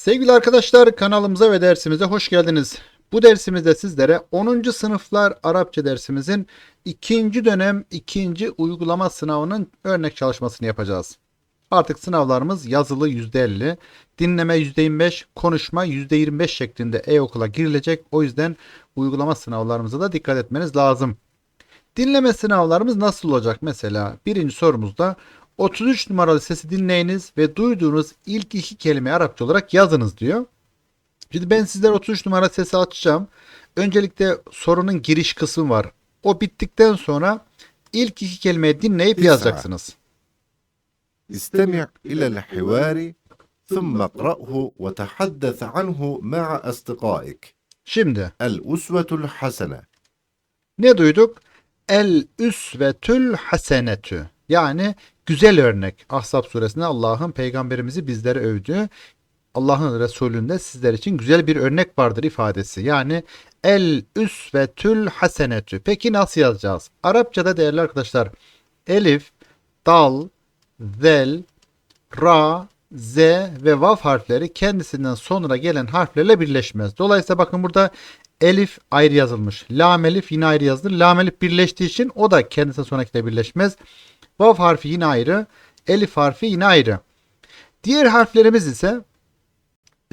Sevgili arkadaşlar kanalımıza ve dersimize hoş geldiniz. Bu dersimizde sizlere 10. sınıflar Arapça dersimizin ikinci dönem ikinci uygulama sınavının örnek çalışmasını yapacağız. Artık sınavlarımız yazılı %50, dinleme %25, konuşma %25 şeklinde e-okula girilecek. O yüzden uygulama sınavlarımıza da dikkat etmeniz lazım. Dinleme sınavlarımız nasıl olacak? Mesela birinci sorumuzda 33 numaralı sesi dinleyiniz ve duyduğunuz ilk iki kelime Arapça olarak yazınız diyor. Şimdi ben sizlere 33 numara sesi açacağım. Öncelikle sorunun giriş kısmı var. O bittikten sonra ilk iki kelimeyi dinleyip İsra. yazacaksınız. استمع إلى الحوار ثم اقرأه وتحدث عنه مع أصدقائك Şimdi الأسوة الحسنة ne duyduk? El üsvetül hasenetü. Yani güzel örnek. Ahzab suresinde Allah'ın peygamberimizi bizlere övdüğü Allah'ın Resulü'nde sizler için güzel bir örnek vardır ifadesi. Yani el üsvetül hasenetü. Peki nasıl yazacağız? Arapçada değerli arkadaşlar elif, dal, zel, ra, z ve vav harfleri kendisinden sonra gelen harflerle birleşmez. Dolayısıyla bakın burada elif ayrı yazılmış. Lam elif yine ayrı yazılır. Lam elif birleştiği için o da kendisinden sonrakiyle birleşmez. Vav harfi yine ayrı. Elif harfi yine ayrı. Diğer harflerimiz ise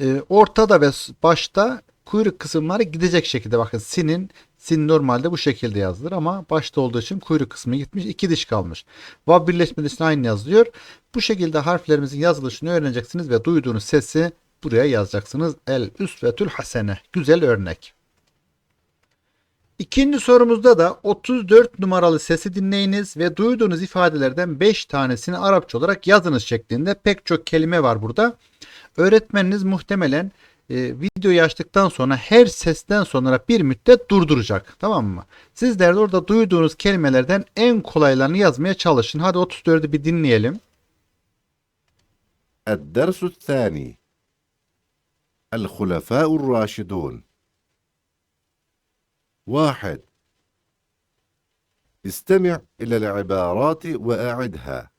e, ortada ve başta kuyruk kısımları gidecek şekilde bakın sinin sin normalde bu şekilde yazılır ama başta olduğu için kuyruk kısmı gitmiş iki diş kalmış. Vav birleşmediği için aynı yazılıyor. Bu şekilde harflerimizin yazılışını öğreneceksiniz ve duyduğunuz sesi buraya yazacaksınız. El üsvetül hasene. Güzel örnek. İkinci sorumuzda da 34 numaralı sesi dinleyiniz ve duyduğunuz ifadelerden 5 tanesini Arapça olarak yazınız şeklinde pek çok kelime var burada. Öğretmeniniz muhtemelen e, videoyu açtıktan sonra her sesten sonra bir müddet durduracak. Tamam mı? Sizler de orada duyduğunuz kelimelerden en kolaylarını yazmaya çalışın. Hadi 34'ü bir dinleyelim. الدرس الثاني الخلفاء الراشدون واحد. استمع إلى العبارات وأعدها.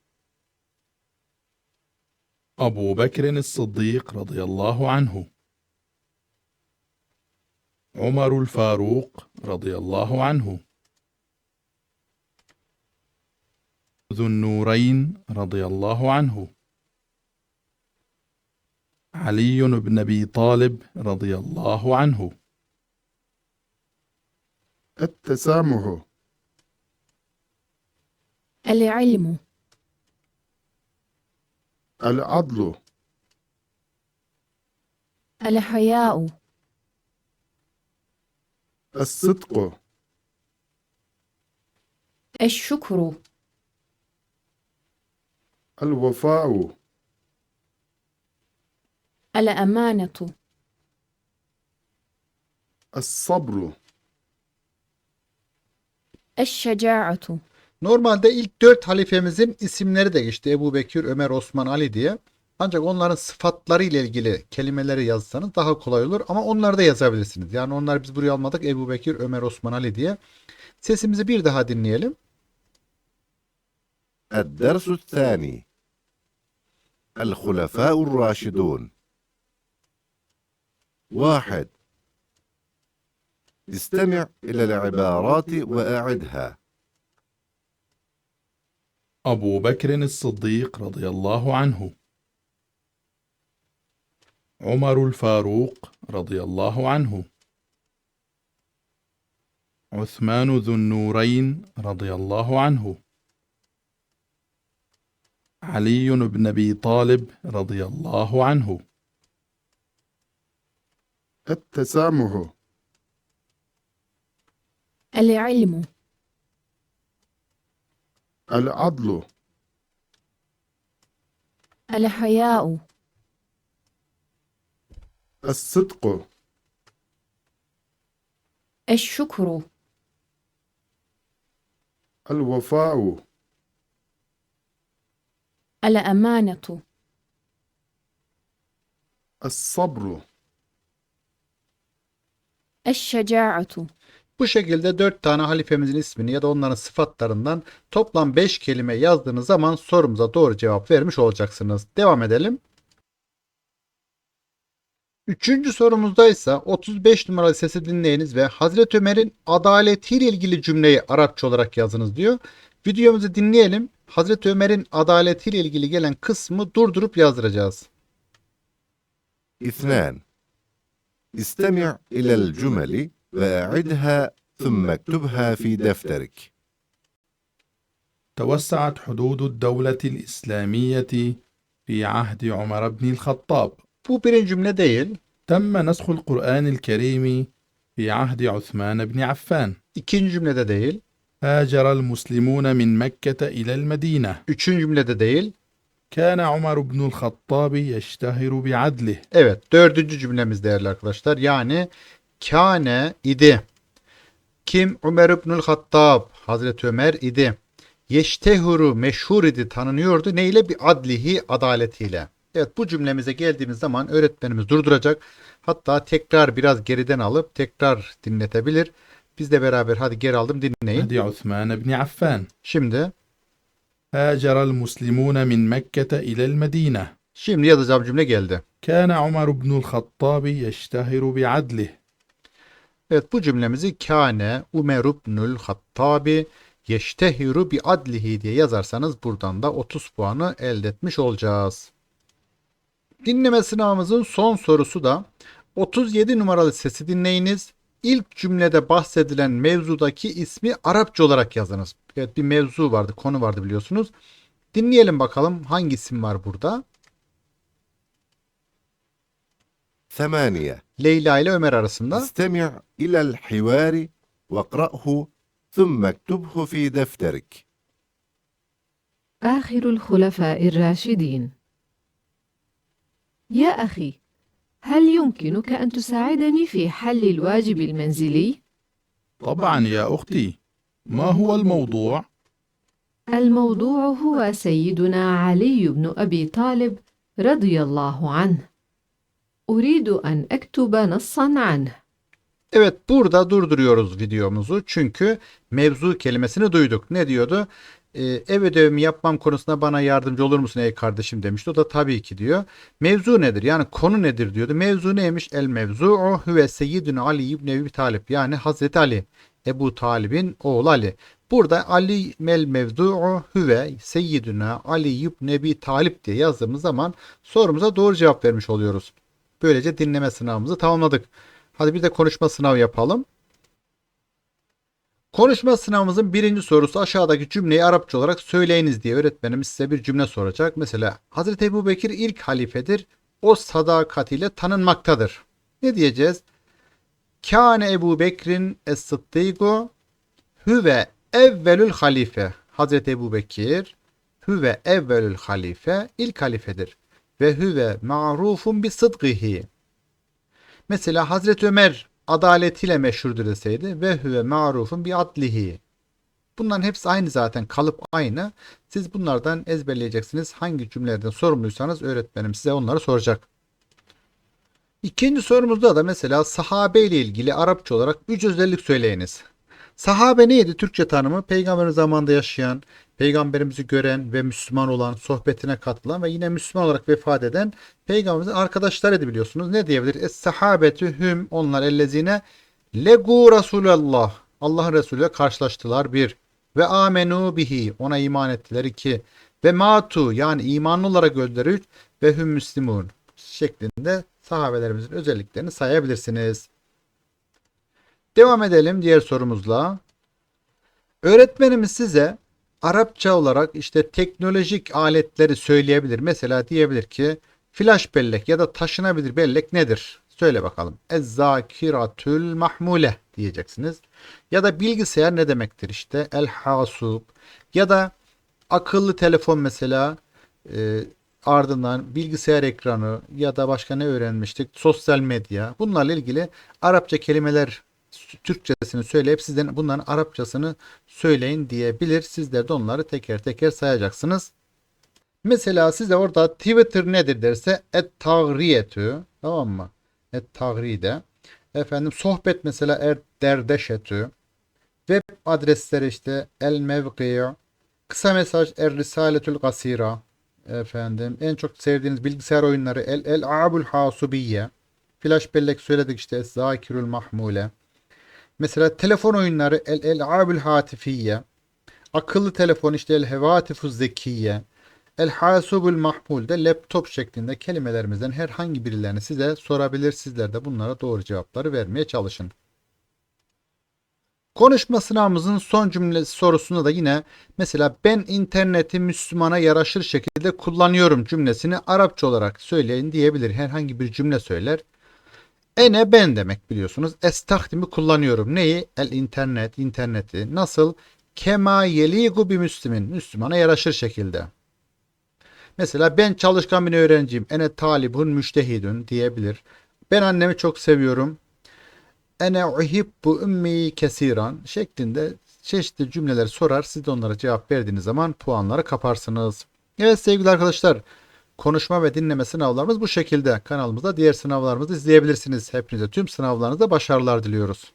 أبو بكر الصديق رضي الله عنه. عمر الفاروق رضي الله عنه. ذو النورين رضي الله عنه. علي بن أبي طالب رضي الله عنه. التسامح. العلم. العدل. الحياء. الصدق. الشكر. الوفاء. الأمانة. الصبر. الشجاعة Normalde ilk dört halifemizin isimleri de geçti. Ebu Bekir, Ömer, Osman, Ali diye. Ancak onların sıfatları ile ilgili kelimeleri yazsanız daha kolay olur. Ama onları da yazabilirsiniz. Yani onları biz buraya almadık. Ebu Bekir, Ömer, Osman, Ali diye. Sesimizi bir daha dinleyelim. الدرس الثاني الخلفاء الراشدون واحد استمع إلى العبارات وأعدها. أبو بكر الصديق رضي الله عنه. عمر الفاروق رضي الله عنه. عثمان ذو النورين رضي الله عنه. علي بن أبي طالب رضي الله عنه. التسامح. العلم. العدل. الحياء. الصدق. الشكر. الوفاء. الأمانة. الصبر. الشجاعة. Bu şekilde 4 tane halifemizin ismini ya da onların sıfatlarından toplam 5 kelime yazdığınız zaman sorumuza doğru cevap vermiş olacaksınız. Devam edelim. Üçüncü sorumuzda ise 35 numaralı sesi dinleyiniz ve Hazreti Ömer'in adaletiyle ilgili cümleyi Arapça olarak yazınız diyor. Videomuzu dinleyelim. Hazreti Ömer'in adaletiyle ilgili gelen kısmı durdurup yazdıracağız. İthnan İstemi' ilel cümeli وأعدها ثم اكتبها في دفترك توسعت حدود الدولة الإسلامية في عهد عمر بن الخطاب Bu birinci cümle değil. تم نسخ القرآن الكريم في عهد عثمان بن عفان ikinci cümlede değil. هاجر المسلمون من مكة إلى المدينة Üçüncü cümlede değil. كان عمر بن الخطاب يشتهر بعدله Evet dördüncü cümlemiz değerli arkadaşlar. Yani Kâne idi. Kim? Ömer İbnül Hattab. Hazreti Ömer idi. Yeştehuru meşhur idi tanınıyordu. Neyle? Bir adlihi adaletiyle. Evet bu cümlemize geldiğimiz zaman öğretmenimiz durduracak. Hatta tekrar biraz geriden alıp tekrar dinletebilir. Biz de beraber hadi geri aldım dinleyin. Hadi Osman ibn Affan. Şimdi Haceral muslimune min Mekke ila'l Medine. Şimdi yazacağım cümle geldi. Kana Ömer ibnü'l Hattab yeştehiru bi adlihi. Evet bu cümlemizi kâne Umer ibnül Hattabi yeştehiru bi adlihi diye yazarsanız buradan da 30 puanı elde etmiş olacağız. Dinleme sınavımızın son sorusu da 37 numaralı sesi dinleyiniz. İlk cümlede bahsedilen mevzudaki ismi Arapça olarak yazınız. Evet bir mevzu vardı, konu vardı biliyorsunuz. Dinleyelim bakalım hangi isim var burada? ثمانية Leyla ile Ömer arasında. استمع إلى الحوار واقرأه ثم اكتبه في دفترك آخر الخلفاء الراشدين يا أخي هل يمكنك أن تساعدني في حل الواجب المنزلي؟ طبعا يا أختي ما هو الموضوع؟ الموضوع هو سيدنا علي بن أبي طالب رضي الله عنه أريد أن أكتب نصا عنه Evet burada durduruyoruz videomuzu çünkü mevzu kelimesini duyduk. Ne diyordu? Ee, ev ödevimi yapmam konusunda bana yardımcı olur musun ey kardeşim demişti. O da tabii ki diyor. Mevzu nedir? Yani konu nedir diyordu. Mevzu neymiş? El mevzu'u huve seyyidun Ali ibn Ebi Talib. Yani Hazreti Ali. Ebu Talib'in oğlu Ali. Burada Ali mel mevzu'u huve seyyiduna Ali ibn Ebi Talib diye yazdığımız zaman sorumuza doğru cevap vermiş oluyoruz. Böylece dinleme sınavımızı tamamladık. Hadi bir de konuşma sınavı yapalım. Konuşma sınavımızın birinci sorusu aşağıdaki cümleyi Arapça olarak söyleyiniz diye öğretmenimiz size bir cümle soracak. Mesela Hazreti Ebu Bekir ilk halifedir. O sadakatiyle tanınmaktadır. Ne diyeceğiz? Kâne Ebu Bekir'in es-sıddıgu hüve evvelül halife. Hazreti Ebu Bekir hüve evvelül halife ilk halifedir. Ve hüve ma'rufun bi sıdgıhi. Mesela Hazreti Ömer adaletiyle meşhurdur deseydi ve huve ma'rufun bi adlihi. Bunların hepsi aynı zaten kalıp aynı. Siz bunlardan ezberleyeceksiniz. Hangi cümlelerden sorumluysanız öğretmenim size onları soracak. İkinci sorumuzda da mesela sahabe ile ilgili Arapça olarak üç özellik söyleyiniz. Sahabe neydi? Türkçe tanımı peygamberin zamanında yaşayan, peygamberimizi gören ve Müslüman olan, sohbetine katılan ve yine Müslüman olarak vefat eden peygamberimizin arkadaşlarıydı biliyorsunuz. Ne diyebilir? Es sahabetü hüm onlar ellezine legu Resulallah. Allah'ın Resulü ile karşılaştılar bir. Ve amenu bihi ona iman ettiler iki. Ve matu yani imanlı olarak öldüler üç. Ve hüm müslimun şeklinde sahabelerimizin özelliklerini sayabilirsiniz. Devam edelim diğer sorumuzla. Öğretmenimiz size Arapça olarak işte teknolojik aletleri söyleyebilir. Mesela diyebilir ki flash bellek ya da taşınabilir bellek nedir? Söyle bakalım. Ez-zakiratül mahmule diyeceksiniz. Ya da bilgisayar ne demektir işte? El hasub ya da akıllı telefon mesela e, ardından bilgisayar ekranı ya da başka ne öğrenmiştik? Sosyal medya. Bunlarla ilgili Arapça kelimeler Türkçesini söyleyip sizden bunların Arapçasını söyleyin diyebilir. Sizler de onları teker teker sayacaksınız. Mesela size orada Twitter nedir derse et tagriyetü tamam mı? Et tagride. Efendim sohbet mesela er derdeşetü. Web adresleri işte el mevki'u. Kısa mesaj er risaletül gasira. Efendim en çok sevdiğiniz bilgisayar oyunları el el abul hasubiye. Flash bellek söyledik işte. Zakirul mahmule. Mesela telefon oyunları el el'abül hatifiye. Akıllı telefon işte el hevatifuz zekiye. El hasubul mahmul de laptop şeklinde kelimelerimizden herhangi birilerini size sorabilir. Sizler de bunlara doğru cevapları vermeye çalışın. Konuşma sınavımızın son cümlesi sorusunda da yine mesela ben interneti Müslümana yaraşır şekilde kullanıyorum cümlesini Arapça olarak söyleyin diyebilir. Herhangi bir cümle söyler. Ene ben demek biliyorsunuz. Estahdimi kullanıyorum. Neyi? El internet, interneti. Nasıl? Kema yeligu bir Müslümin. Müslümana yaraşır şekilde. Mesela ben çalışkan bir öğrenciyim. Ene talibun müştehidun diyebilir. Ben annemi çok seviyorum. Ene uhibbu ümmi kesiran şeklinde çeşitli cümleler sorar. Siz de onlara cevap verdiğiniz zaman puanları kaparsınız. Evet sevgili arkadaşlar konuşma ve dinleme sınavlarımız bu şekilde. Kanalımızda diğer sınavlarımızı izleyebilirsiniz. Hepinize tüm sınavlarınızda başarılar diliyoruz.